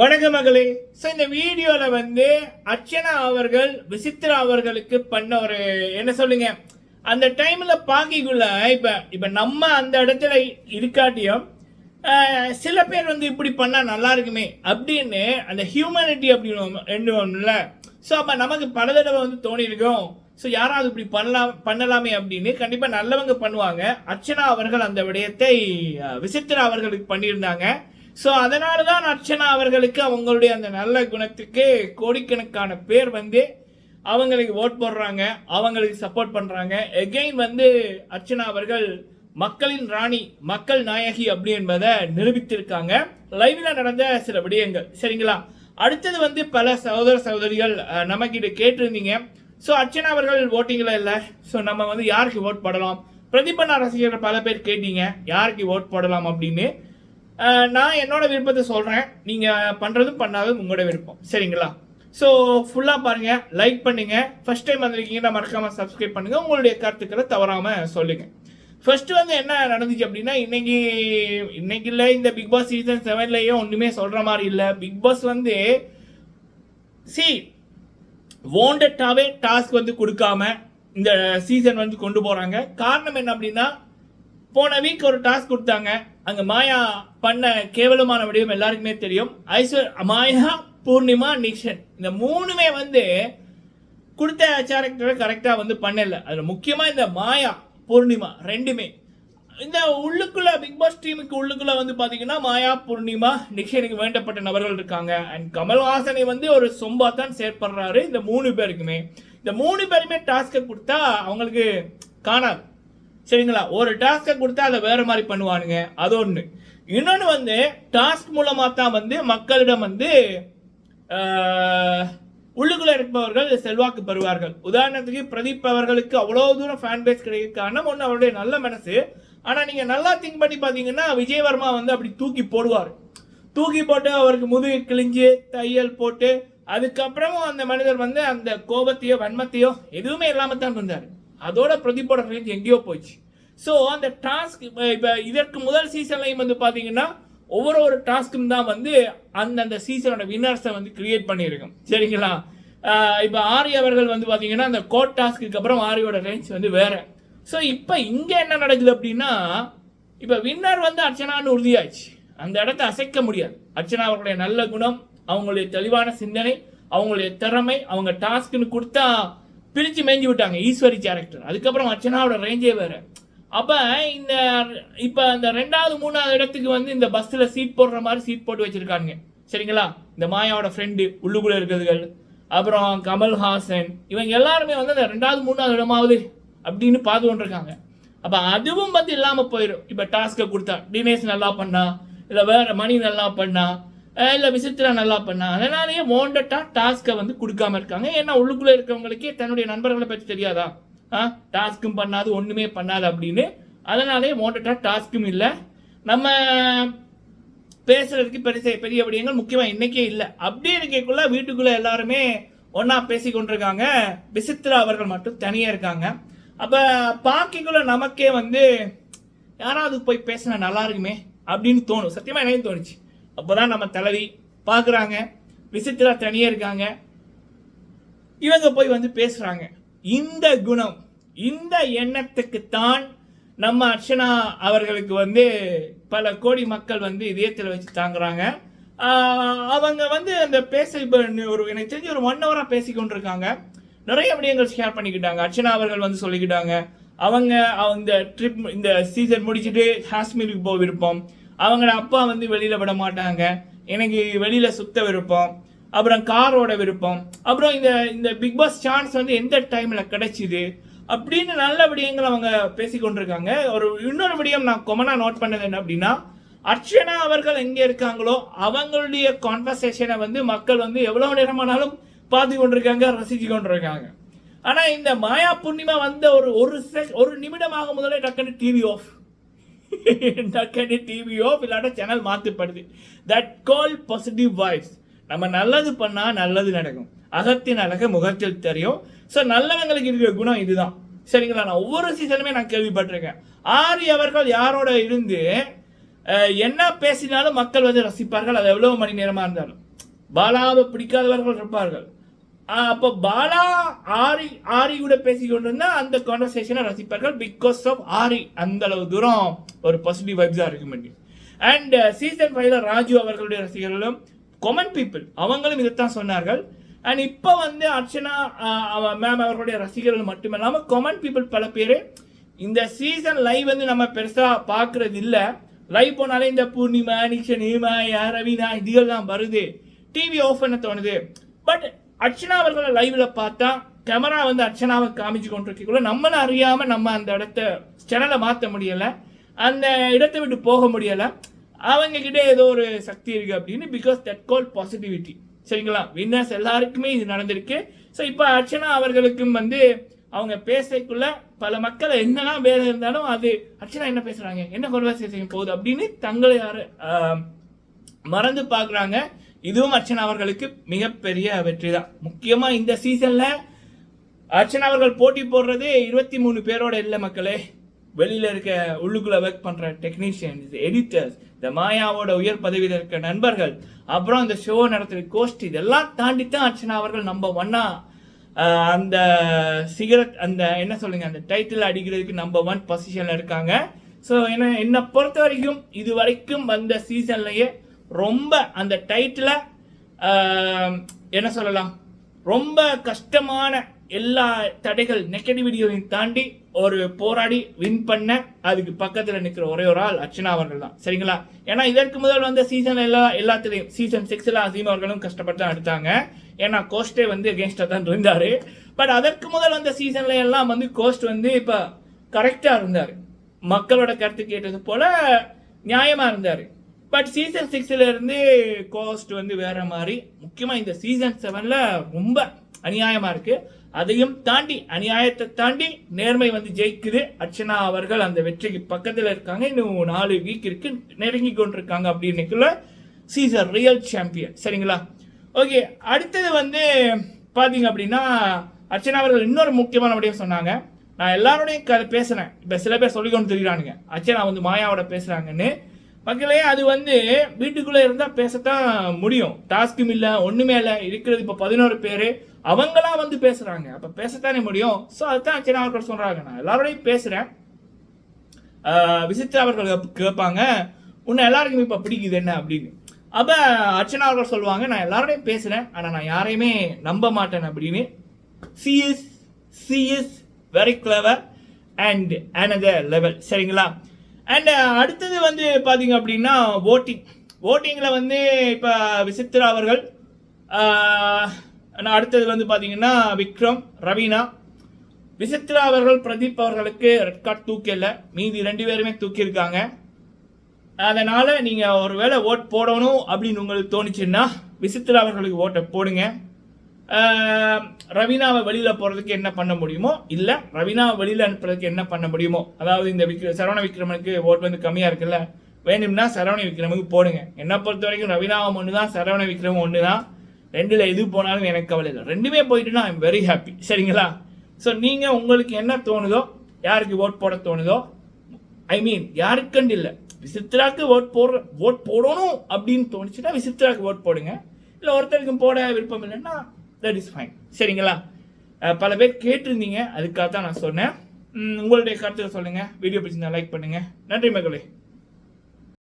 வணக்க மகளே. ஸோ இந்த வீடியோவில் வந்து அர்ச்சனா அவர்கள் விசித்ரா அவர்களுக்கு பண்ண ஒரு என்ன சொல்லுங்க அந்த டைமில் பாக்கிக்குள்ள இப்போ இப்போ நம்ம அந்த இடத்துல இருக்காட்டியும் சில பேர் வந்து இப்படி பண்ணால் நல்லா இருக்குமே அப்படின்னு அந்த ஹியூமனிட்டி அப்படின்னு எண்ணுவோம்ல ஸோ அப்போ நமக்கு பல தடவை வந்து தோணியிருக்கோம். ஸோ யாராவது இப்படி பண்ணலாம் பண்ணலாமே அப்படின்னு கண்டிப்பாக நல்லவங்க பண்ணுவாங்க. அர்ச்சனா அவர்கள் அந்த விடயத்தை விசித்திரா விசித்ரா அவர்களுக்கு பண்ணியிருந்தாங்க. ஸோ அதனால தான் அர்ச்சனா அவர்களுக்கு அவங்களுடைய அந்த நல்ல குணத்துக்கு கோடிக்கணக்கான பேர் வந்து அவங்களுக்கு ஓட் போடுறாங்க அவங்களுக்கு சப்போர்ட் பண்ணுறாங்க எகெயின் வந்து அர்ச்சனா அவர்கள் மக்களின் ராணி மக்கள் நாயகி அப்படி என்பதை நிரூபித்திருக்காங்க. லைவில் நடந்த சில விடயங்கள். சரிங்களா? அடுத்தது வந்து பல சகோதர சகோதரிகள் நமக்கிட்ட கேட்டிருந்தீங்க. ஸோ அர்ச்சனா அவர்கள் ஓட்டிங்களா இல்லை. ஸோ நம்ம வந்து யாருக்கு ஓட் போடலாம்? பிரதீபண்ணா ரசிகர்கள் பல பேர் கேட்டீங்க. யாருக்கு ஓட் போடலாம் அப்படின்னு? நான் என்னோட விருப்பத்தை சொல்கிறேன் நீங்கள் பண்ணுறதும் பண்ணாததும் உங்களோட விருப்பம். சரிங்களா? ஸோ ஃபுல்லாக பாருங்கள் லைக் பண்ணுங்கள் ஃபஸ்ட் டைம் வந்திருக்கீங்கன்னா மறக்காமல் சப்ஸ்கிரைப் பண்ணுங்கள் உங்களுடைய கருத்துக்களை தவறாமல் சொல்லுங்கள் ஃபர்ஸ்ட் வந்து என்ன நடந்துச்சு அப்படின்னா இன்னைக்கு இன்னைக்கு இல்லை இந்த பிக் பாஸ் சீசன் செவன்லேயே ஒன்றுமே சொல்கிற மாதிரி இல்லை. பிக் பாஸ் வந்து சி வாண்டட்டாவே டாஸ்க் வந்து கொடுக்காம இந்த சீசன் வந்து கொண்டு போகிறாங்க காரணம் என்ன அப்படின்னா போன வீக் ஒரு டாஸ்க் கொடுத்தாங்க. அங்கே மாயா பண்ண கேவலமான வடிவம் எல்லாருக்குமே தெரியும். ஐஸ்வர் மாயா பூர்ணிமா நிக்ஷன். இந்த மூணுமே வந்து கொடுத்த கேரக்டரை கரெக்டாக வந்து பண்ணல. அதில் முக்கியமாக இந்த மாயா பூர்ணிமா ரெண்டுமே. இந்த உள்ளுக்குள்ள பிக் பாஸ் டீமுக்கு உள்ளுக்குள்ள வந்து பார்த்தீங்கன்னா மாயா பூர்ணிமா நிக்ஷனுக்கு வேண்டப்பட்ட நபர்கள் இருக்காங்க. அண்ட் கமல்ஹாசனை வந்து ஒரு சொம்பா தான் செயற்படுறாரு இந்த மூணு பேருக்குமே. இந்த மூணு பேருமே டாஸ்க்கை கொடுத்தா அவங்களுக்கு காணாது. சரிங்களா? ஒரு டாஸ்க்கை கொடுத்தா அதை வேற மாதிரி பண்ணுவானுங்க. அது ஒன்று இன்னொன்று வந்து டாஸ்க் மூலமாக தான் வந்து மக்களிடம் வந்து உள்ளுக்குள்ளே உள்ளுக்குள்ள இருப்பவர்கள் செல்வாக்கு பெறுவார்கள். உதாரணத்துக்கு பிரதீப் அவர்களுக்கு அவ்வளோ தூரம் ஃபேன் பேஸ் கிடைக்க காரணம் ஒன்று அவருடைய நல்ல மனசு. ஆனால் நீங்கள் நல்லா திங்க் பண்ணி பார்த்தீங்கன்னா விஜயவர்மா வந்து அப்படி தூக்கி போடுவார். தூக்கி போட்டு அவருக்கு முதுகு கிழிஞ்சு தையல் போட்டு அதுக்கப்புறமும் அந்த மனிதர் வந்து அந்த கோபத்தையோ வன்மத்தையோ எதுவுமே இல்லாமல் தான் வந்தார் அதோட பிரதீப்போட ரேஞ்ச் எங்கேயோ போச்சு ஸோ அந்த டாஸ்க் இப்போ இதற்கு முதல் சீசன்லையும் வந்து பார்த்தீங்கன்னா ஒவ்வொரு ஒரு டாஸ்க்கும் தான் வந்து அந்தந்த சீசனோட வின்னர்ஸை வந்து கிரியேட் பண்ணியிருக்கோம். சரிங்களா? இப்போ ஆரி அவர்கள் வந்து பார்த்தீங்கன்னா அந்த கோட் டாஸ்க்கு அப்புறம் ஆரியோட ரேஞ்ச் வந்து வேறு. ஸோ இப்போ இங்கே என்ன நடக்குது அப்படின்னா இப்போ வின்னர் வந்து அர்ச்சனான்னு உறுதியாச்சு அந்த இடத்த அசைக்க முடியாது. அர்ச்சனா அவர்களுடைய நல்ல குணம் அவங்களுடைய தெளிவான சிந்தனை அவங்களுடைய திறமை அவங்க டாஸ்க்குன்னு கொடுத்தா பிரித்து மேய்ஞ்சி விட்டாங்க ஈஸ்வரி கேரக்டர் அதுக்கப்புறம் அர்ச்சனாவோட ரேஞ்சே வேறு. அப்போ இந்த இப்போ இந்த ரெண்டாவது மூணாவது இடத்துக்கு வந்து இந்த பஸ்ஸில் சீட் போடுற மாதிரி சீட் போட்டு வச்சுருக்காங்க சரிங்களா? இந்த மாயாவோட ஃப்ரெண்டு உள்ளுக்குள்ளே இருக்கிறதுகள். அப்புறம் கமல்ஹாசன் இவங்க எல்லாருமே வந்து அந்த ரெண்டாவது மூணாவது இடமாவது அப்படின்னு பார்த்து கொண்டிருக்காங்க அப்போ அதுவும் வந்து இல்லாமல் போயிடும் இப்போ டாஸ்க்கை கொடுத்தா தினேஷ் நல்லா பண்ணா இல்லை வேறு மணி நல்லா பண்ணா இல்லை விசித்ரா நல்லா பண்ணா. அதனாலேயே மோண்டட்டாக டாஸ்க்கை வந்து கொடுக்காம இருக்காங்க? ஏன்னா உள்ளுக்குள்ளே இருக்கவங்களுக்கே தன்னுடைய நண்பர்களை பற்றி தெரியாதா? ஆ டாஸ்க்கும் பண்ணாது ஒன்றுமே பண்ணாது அப்படின்னு. அதனாலேயே மோண்டட்டாக டாஸ்க்கும் இல்லை. நம்ம பேசுறதுக்கு பெரிய பெரிய விடயங்கள் முக்கியமாக இன்னைக்கே இல்லை. அப்படியே இருக்கக்குள்ள வீட்டுக்குள்ளே எல்லாருமே ஒன்றா பேசி கொண்டிருக்காங்க. விசித்ரா அவர்கள் மட்டும் தனியாக இருக்காங்க. அப்போ பாக்கிக்குள்ள நமக்கே வந்து யாராவது போய் பேசினா நல்லா இருக்குமே அப்படின்னு தோணும். சத்தியமாக எனக்கு தோணுச்சு. அப்போ தான் நம்ம தலைவி பார்க்குறாங்க. விசித்திரா தனியாக இருக்காங்க. இவங்க போய் வந்து பேசுகிறாங்க இந்த குணம் இந்த எண்ணத்துக்குத்தான் நம்ம அர்ச்சனா அவர்களுக்கு வந்து பல கோடி மக்கள் வந்து இதயத்தில் வச்சு தாங்குறாங்க. அவங்க வந்து அந்த பேச இப்போ ஒரு எனக்கு தெரிஞ்சு ஒரு ஒன் ஹவராக பேசி கொண்டிருக்காங்க. நிறைய விடயங்கள் ஷேர் பண்ணிக்கிட்டாங்க. அர்ச்சனா அவர்கள் வந்து சொல்லிக்கிட்டாங்க. அவங்க அவங்க ட்ரிப் இந்த சீசன் முடிச்சுட்டு காஷ்மீருக்கு போக விருப்பம் அவங்களோட அப்பா வந்து வெளியில் விட மாட்டாங்க. எனக்கு வெளியில் சுத்த விருப்பம். அப்புறம் காரோட விருப்பம். அப்புறம் இந்த இந்த பிக் பாஸ் சான்ஸ் வந்து எந்த டைமில் கிடைச்சிது? அப்படின்னு நல்ல விடயங்கள் அவங்க பேசிக்கொண்டிருக்காங்க ஒரு இன்னொரு விடயம் நான் கொமனா நோட் பண்ணது என்ன அப்படின்னா அர்ச்சனா அவர்கள் எங்கே இருக்காங்களோ அவங்களுடைய கான்வர்சேஷனை வந்து மக்கள் வந்து எவ்வளோ நேரமானாலும் பார்த்து கொண்டிருக்காங்க ரசித்து கொண்டிருக்காங்க. ஆனால் இந்த மாயா பூர்ணிமா வந்த ஒரு ஒரு sec- ஒரு நிமிடமாக முதலே டக்குன்னு டிவி ஆஃப் டக்குன்னு டிவியோ ஆஃப் இல்லாட்ட சேனல் மாற்றப்படுது தட் கால் பாசிட்டிவ் வாய்ஸ் நம்ம நல்லது பண்ணால் நல்லது நடக்கும். அகத்தின் அழக முகத்தில் தெரியும். ஸோ நல்லவங்களுக்கு இருக்கிற குணம் இதுதான். சரிங்களா? நான் ஒவ்வொரு சீசனுமே நான் கேள்விப்பட்டிருக்கேன். ஆரி அவர்கள் யாரோட இருந்து என்ன பேசினாலும் மக்கள் வந்து ரசிப்பார்கள். அது எவ்வளோ மணி நேரமாக இருந்தாலும். பாலாவை பிடிக்காதவர்கள் இருப்பார்கள். அப்போ பாலா ஆரி ஆரி கூட பேசி கொண்டிருந்தா அந்த கான்வர்சேஷனை ரசிப்பார்கள் பிகாஸ் ஆஃப் ஆரி. அந்த அளவு தூரம் ஒரு பாசிட்டிவ் வைப்ஸாக இருக்கும் பண்ணி அண்ட் சீசன் ஃபைவ்ல ராஜு அவர்களுடைய ரசிகர்களும் கொமன் பீப்புள் அவங்களும் இதைத்தான் சொன்னார்கள். அண்ட் இப்போ வந்து அர்ச்சனா மேம் அவர்களுடைய ரசிகர்கள் மட்டுமில்லாமல் கொமன் பீப்புள் பல பேர் இந்த சீசன் லைவ் வந்து நம்ம பெருசாக பார்க்கறது இல்லை லைவ் போனாலே இந்த பூர்ணிமா நிஷா யா ரவினா இதுகள் தான் வருது. டிவி ஆஃப் பண்ண தோணுது. பட் அர்ச்சனா அவர்களை லைவ்ல பார்த்தா கேமரா வந்து அர்ச்சனாவை காமிச்சு கொண்டிருக்கக்குள்ள நம்மள அறியாம நம்ம அந்த இடத்த சேனலை மாற்ற முடியல. அந்த இடத்தை விட்டு போக முடியல. அவங்க கிட்ட ஏதோ ஒரு சக்தி இருக்கு அப்படின்னு பிகாஸ் தட் கால் பாசிட்டிவிட்டி சரிங்களா? வின்னர்ஸ் எல்லாருக்குமே இது நடந்திருக்கு. ஸோ இப்போ அர்ச்சனா அவர்களுக்கும் வந்து அவங்க பேசக்குள்ள பல மக்கள் என்னதான் வேலை இருந்தாலும் அது அர்ச்சனா என்ன பேசுறாங்க? என்ன கான்வர்சேஷன் போகுது அப்படின்னு தங்களை யாரு மறந்து பார்க்குறாங்க. இதுவும் அர்ச்சனா அவர்களுக்கு மிகப்பெரிய வெற்றி தான் முக்கியமாக இந்த சீசனில் அர்ச்சனா அவர்கள் போட்டி போடுறது இருபத்தி மூணு பேரோட இல்லை மக்களே. வெளியில் இருக்க உள்ளுக்குள்ளே ஒர்க் பண்ணுற டெக்னீஷியன்ஸ் எடிட்டர்ஸ் இந்த மாயாவோட உயர் பதவியில் இருக்க நண்பர்கள் அப்புறம் இந்த ஷோ நடத்துகிற கோஷ்டி இதெல்லாம் தாண்டி தான் அர்ச்சனா அவர்கள் நம்ம ஒன்னா அந்த சிகரெட் அந்த என்ன சொல்லுங்க அந்த டைட்டில் அடிக்கிறதுக்கு நம்பர் ஒன் பொசிஷனில் இருக்காங்க. ஸோ என்ன என்னை பொறுத்த வரைக்கும் இது வரைக்கும் வந்த சீசன்லையே ரொம்ப அந்த டைட்டில் என்ன சொல்லலாம்? ரொம்ப கஷ்டமான எல்லா தடைகள் நெகட்டிவிட்டிகளையும் தாண்டி ஒரு போராடி வின் பண்ண அதுக்கு பக்கத்தில் நிற்கிற ஒரே ஒரு ஆள் அர்ச்சனா அவர்கள் தான். சரிங்களா? ஏன்னா இதற்கு முதல் வந்த சீசன் எல்லா எல்லாத்துலேயும் சீசன் சிக்ஸில் அசீம் அவர்களும் கஷ்டப்பட்டு தான் எடுத்தாங்க. ஏன்னா கோஸ்டே வந்து எகேன்ஸ்டாக தான் இருந்தார். பட் அதற்கு முதல் வந்த சீசன்ல எல்லாம் வந்து கோஸ்ட் வந்து இப்போ கரெக்டாக இருந்தார். மக்களோட கருத்து கேட்டது போல நியாயமாக இருந்தார். பட் சீசன் சிக்ஸ்ல இருந்து கோஸ்ட் வந்து வேற மாதிரி. முக்கியமாக இந்த சீசன் செவனில் ரொம்ப அநியாயமாக இருக்கு. அதையும் தாண்டி அநியாயத்தை தாண்டி நேர்மை வந்து ஜெயிக்குது. அர்ச்சனா அவர்கள் அந்த வெற்றிக்கு பக்கத்தில் இருக்காங்க. இன்னும் நாலு வீக் இருக்கு. நெருங்கி கொண்டிருக்காங்க அப்படின்னுக்குள்ள சீசர் ரியல் சாம்பியன் சரிங்களா? ஓகே அடுத்தது வந்து பார்த்தீங்க அப்படின்னா அர்ச்சனா அவர்கள் இன்னொரு முக்கியமான விடயம் சொன்னாங்க. நான் எல்லாரோடையும் க பேசுகிறேன் இப்போ சில பேர் சொல்லிக்கொண்டு தெரியுறானுங்க. அர்ச்சனா வந்து மாயாவோட பேசுகிறாங்கன்னு மக்களே அது வந்து வீட்டுக்குள்ளே இருந்தால் பேசத்தான் முடியும். டாஸ்க்கும் இல்லை ஒன்றுமே இல்லை. இருக்கிறது இப்போ பதினோரு பேர். அவங்களாம் வந்து பேசுகிறாங்க அப்போ பேசத்தானே முடியும்? ஸோ அதுதான் அர்ச்சனா அவர்கள் சொல்கிறாங்க நான் எல்லாரோடையும் பேசுகிறேன் விசித்ரா அவர்கள் கேட்பாங்க. உன்னை எல்லாருக்குமே இப்போ பிடிக்குது என்ன அப்படின்னு. அப்போ அர்ச்சனா அவர்கள் சொல்லுவாங்க நான் எல்லாரோடையும் பேசுகிறேன் ஆனால் நான் யாரையுமே நம்ப மாட்டேன் அப்படின்னு. She is she is very clever and another level சரிங்களா? அண்ட் uh, அடுத்தது வந்து பார்த்தீங்க அப்படின்னா ஓட்டிங் ஓட்டிங்கில் வந்து இப்போ விசித்ரா அவர்கள் ஆஹ், அடுத்தது வந்து பார்த்தீங்கன்னா விக்ரம் ரவீனா. விசித்ரா அவர்கள் பிரதீப் அவர்களுக்கு ரெட் கார்டு தூக்கல. மீதி ரெண்டு பேருமே தூக்கியிருக்காங்க. அதனால் நீங்கள் ஒரு ஒருவேளை ஓட் போடணும் அப்படின்னு உங்களுக்கு தோணுச்சுன்னா விசித்ரா அவர்களுக்கு ஓட்டை போடுங்க. ரவீனாவை வெளியில் போகிறதுக்கு என்ன பண்ண முடியுமோ? இல்லை ரவீனாவை வெளியில் அனுப்புறதுக்கு என்ன பண்ண முடியுமோ? அதாவது இந்த விக்ர சரவண விக்ரமனுக்கு ஓட்டு வந்து கம்மியாக இருக்குல்ல? வேணும்னா சரவண விக்ரமுக்கு போடுங்க. என்னை பொறுத்த வரைக்கும் ரவீனாவும் ஒன்று தான் சரவண விக்ரமும் ஒன்று தான் ரெண்டில் எது போனாலும் எனக்கு கவலை இல்லை. ரெண்டுமே போயிட்டுனா ஐம் வெரி ஹாப்பி சரிங்களா? ஸோ நீங்கள் உங்களுக்கு என்ன தோணுதோ யாருக்கு ஓட் போட தோணுதோ ஐ மீன் யாருக்கண்டு இல்லை. விசித்ராக்கு ஓட் போடுற ஓட் போடணும் அப்படின்னு தோணுச்சுன்னா விசித்ராக்கு ஓட் போடுங்க. இல்லை ஒருத்தருக்கும் போட விருப்பம் இல்லைன்னா தட் இஸ் ஃபைன் சரிங்களா? பல பேர் கேட்டிருந்தீங்க அதுக்காக தான் நான் சொன்னேன். உங்களுடைய கருத்துக்களை சொல்லுங்கள் வீடியோ பிடிச்சிருந்தா லைக் பண்ணுங்கள் நன்றி மகளே.